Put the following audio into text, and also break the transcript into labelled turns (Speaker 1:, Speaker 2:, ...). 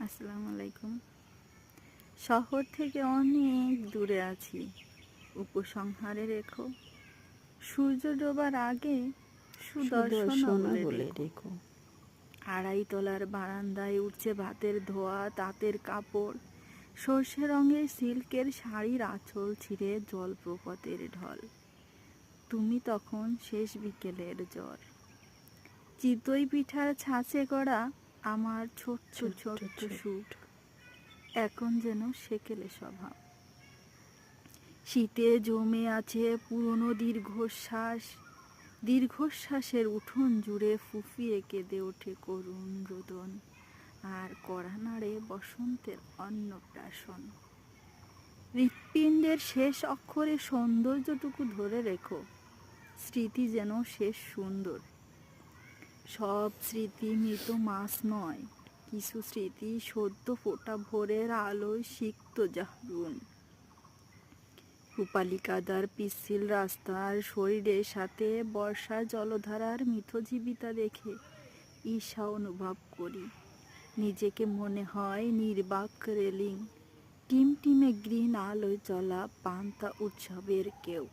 Speaker 1: আসসালামু আলাইকুম শহর থেকে অনেক দূরে আছি। উপসংহারে রেখো। সূর্য ডোবার আগে সুদর্শন বলে। রেখো। আড়াই তলার বারান্দায় উঠছে ভাতের ধোয়া তাঁতের কাপড়। সর্ষে রঙের সিল্কের শাড়ির আঁচল ছিঁড়ে জলপ্রপাতের ঢল। তুমি তখন শেষ বিকেলের জ্বর। চিতই পিঠার ছাঁচে করা আমার ছোট্ট
Speaker 2: ছোট্ট
Speaker 1: ছোট্ট। এখন যেন সেকেলে স্বভাব। শীতে জমে আছে পুরনো দীর্ঘশ্বাস। দীর্ঘশ্বাসের উঠোন জুড়ে ফুফিয়ে কেঁদে ওঠে করুণ রোদন। আর কড়া নাড়ে বসন্তের অন্নপ্রাশন। হৃৎপিণ্ডের শেষ অক্ষরে সৌন্দর্যটুকু ধরে রেখো। স্মৃতি যেন শেষ সুন্দর। সব স্মৃতি মৃত মাছ নয়, কিছু স্মৃতি সদ্য ফোটা ভোরের আলোয় সিক্ত জাহরুন রূপালী কাদার পিচ্ছিল রাস্তার শরীরের সাথে বর্ষার জলধারার মিথজীবিতা দেখে ঈর্ষা অনুভব করি। নিজেকে মনে হয় নির্বাক রেলিং টিম টিমে গ্রিন আলোয় চলা পান্তা উৎসবের কেউ।